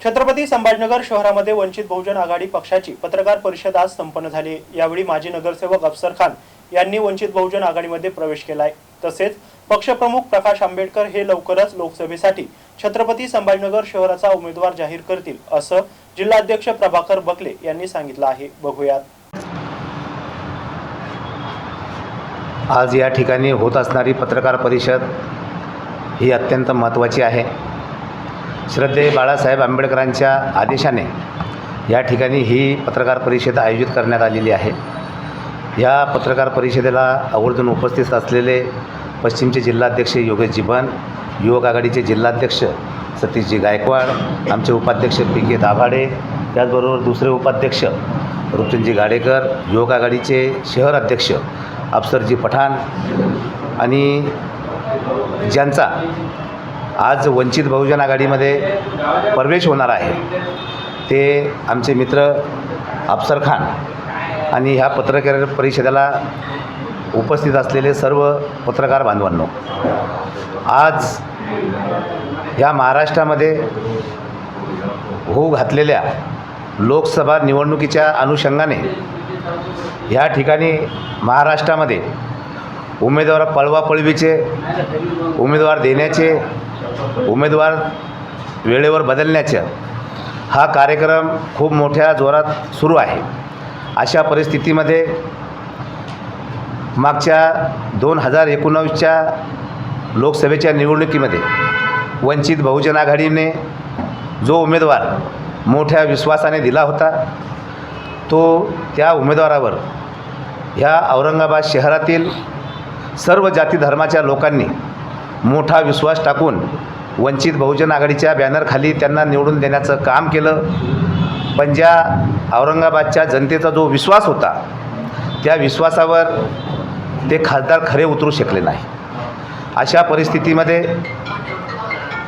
छत्रपती संभाजनगर शहरामध्ये वंचित बहुजन आघाडी पक्षाची पत्रकार परिषद आज संपन्न झाली. यावेळी माजी नगरसेवक अफसर खान यांनी वंचित बहुजन आघाडीमध्ये प्रवेश केलाय. तसेच पक्षप्रमुख प्रकाश आंबेडकर हे लवकरच लोकसभेसाठी छत्रपती संभाजनगर शहराचा उमेदवार जाहीर करतील असं जिल्हाध्यक्ष प्रभाकर बकले यांनी सांगितलं आहे. बघूयात. आज या ठिकाणी होत असणारी पत्रकार परिषद ही अत्यंत महत्त्वाची आहे. श्रद्धेय बाळासाहेब आंबेडकरांच्या आदेशाने या ठिकाणी ही पत्रकार परिषद आयोजित करण्यात आलेली आहे. या पत्रकार परिषदेला आवर्जून उपस्थित असलेले पश्चिमचे जिल्हाध्यक्ष योगेश जीवन युवक आघाडीचे जिल्हाध्यक्ष सतीशजी गायकवाड आमचे उपाध्यक्ष पी के दाभाडे त्याचबरोबर दुसरे उपाध्यक्ष रुपचंदजी गाडेकर युवक आघाडीचे शहर अध्यक्ष अफसरजी पठाण आणि ज्यांचा आज वंचित बहुजन आघाडीमध्ये प्रवेश होणार आहे. ते आमचे मित्र अफसर खान आणि ह्या पत्रकार परिषदेला उपस्थित असलेले सर्व पत्रकार बांधवांनो आज ह्या महाराष्ट्रामध्ये होऊ घातलेल्या लोकसभा निवडणुकीच्या अनुषंगाने ह्या ठिकाणी महाराष्ट्रामध्ये उमेदवार पळवापळवीचे उमेदवार देण्याचे उमेदवार वेळेवर बदलण्याचा हा कार्यक्रम खूप मोठ्या जोरात सुरू आहे. अशा परिस्थितीमध्ये मागच्या दोन हजार एकोणावीसच्या लोकसभेच्या निवडणुकीमध्ये वंचित बहुजन आघाडीने जो उमेदवार मोठ्या विश्वासाने दिला होता तो त्या उमेदवारावर ह्या औरंगाबाद शहरातील सर्व जाती धर्माच्या लोकांनी मोठा विश्वास टाकून वंचित बहुजन आघाडीच्या बॅनरखाली त्यांना निवडून देण्याचं काम केलं. पण ज्या औरंगाबादच्या जनतेचा जो विश्वास होता त्या विश्वासावर ते खासदार खरे उतरू शकले नाही. अशा परिस्थितीमध्ये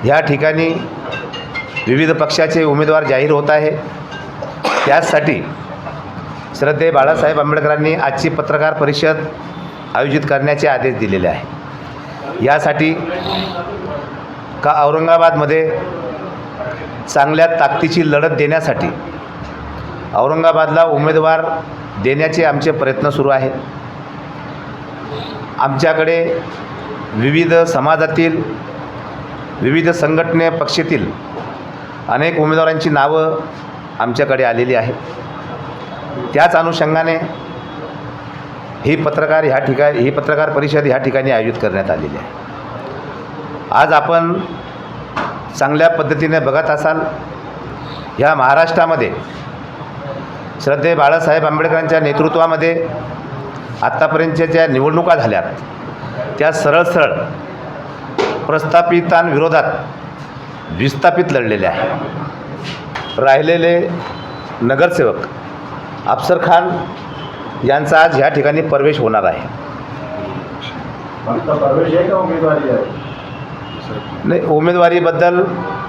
ह्या ठिकाणी विविध पक्षाचे उमेदवार जाहीर होत आहे. त्याचसाठी श्रद्धे बाळासाहेब आंबेडकरांनी आजची पत्रकार परिषद आयोजित करण्याचे आदेश दिलेले आहे यासाठी का औरंगाबादमध्ये चांगल्या ताकदीची लढत देण्यासाठी औरंगाबादला उमेदवार देण्याचे आमचे प्रयत्न सुरू आहेत. आमच्याकडे विविध समाजातील विविध संघटने पक्षातील अनेक उमेदवारांची नावं आमच्याकडे आलेली आहेत. त्याच अनुषंगाने ही पत्रकार ह्या ठिकाणी ही पत्रकार परिषद ह्या ठिकाणी आयोजित करण्यात आलेली आहे. आज आपण चांगल्या पद्धतीने बघत असाल ह्या महाराष्ट्रामध्ये श्रद्धे बाळासाहेब आंबेडकरांच्या नेतृत्वामध्ये आत्तापर्यंतच्या ज्या निवडणुका झाल्या त्या सरळ सरळ प्रस्थापितांविरोधात विस्थापित लढलेले आहे राहिलेले नगरसेवक अफसर खान यांचा आज ह्या ठिकाणी प्रवेश होणार आहे. नाही उमेदवारीबद्दल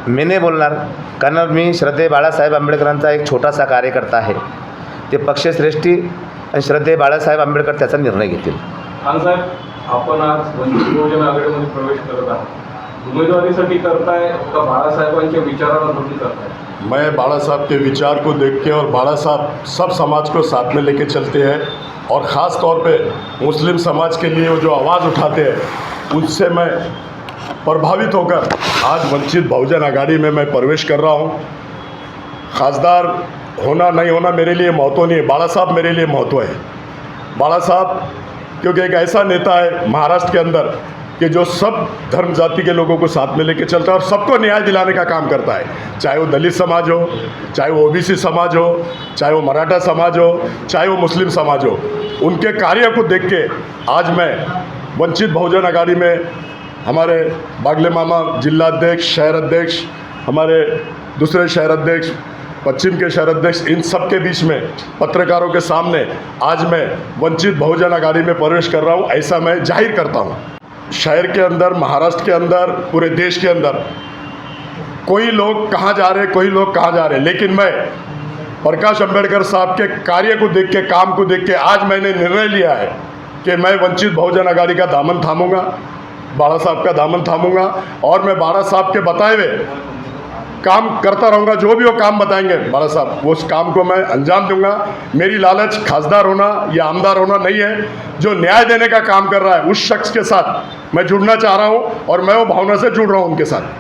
मी नाही बोलणार. कारण मी श्रद्धेय बाळासाहेब आंबेडकरांचा एक छोटासा कार्यकर्ता आहे. ते पक्षश्रेष्ठी आणि श्रद्धेय बाळासाहेब आंबेडकर त्याचा निर्णय घेतील. आपण आज वंचित बहुजन आघाडीमध्ये प्रवेश करत आहात. उमेदवारीसाठी करताय का बाळासाहेबांच्या विचाराला धरून करताय? मैं साहब के विचार को देख के और बाला साहब सब समाज को साथ में लेके चलते हैं और ख़ास तौर पे मुस्लिम समाज के लिए वो जो आवाज़ उठाते हैं, उससे मैं प्रभावित होकर आज वंचित बहुजन आघाड़ी में मैं प्रवेश कर रहा हूँ। खासदार होना नहीं होना मेरे लिए महत्व नहीं है बाला साहब मेरे लिए महत्व है। बाला साहब क्योंकि एक ऐसा नेता है महाराष्ट्र के अंदर कि जो सब धर्म जाति के लोगों को साथ में लेके चलता है और सबको न्याय दिलाने का काम करता है। चाहे वो दलित समाज हो, चाहे वो ओबीसी समाज हो, चाहे वो मराठा समाज हो, चाहे वो मुस्लिम समाज हो, उनके कार्य को देख के आज मैं वंचित बहुजन आघाड़ी में हमारे बागले मामा जिलाध्यक्ष शहर अध्यक्ष, हमारे दूसरे शहर अध्यक्ष, पश्चिम के शहर अध्यक्ष, इन सब के बीच में, पत्रकारों के सामने आज मैं वंचित बहुजन आघाड़ी में प्रवेश कर रहा हूँ, ऐसा मैं ज़ाहिर करता हूँ। शहर के अंदर, महाराष्ट्र के अंदर, पूरे देश के अंदर। कोई लोग कहाँ जा रहे, कोई लोग कहाँ जा रहे। लेकिन मैं प्रकाश अंबेडकर साहब के कार्य को देख के, काम को देख के, आज मैंने निर्णय लिया है कि मैं वंचित बहुजन आघाड़ी का दामन थामूँगा, बाड़ा साहब का दामन थामूँगा। और मैं बाड़ा साहब के बताए हुए काम करता रहूँगा, जो भी वो काम बताएँगे। बाला साहब उस काम को मैं अंजाम दूँगा। मेरी लालच खासदार होना या आमदार होना नहीं है। जो न्याय देने का काम कर रहा है, उस शख्स के साथ मैं जुड़ना चाह रहा हूँ और मैं वो भावना से जुड़ रहा हूँ उनके साथ।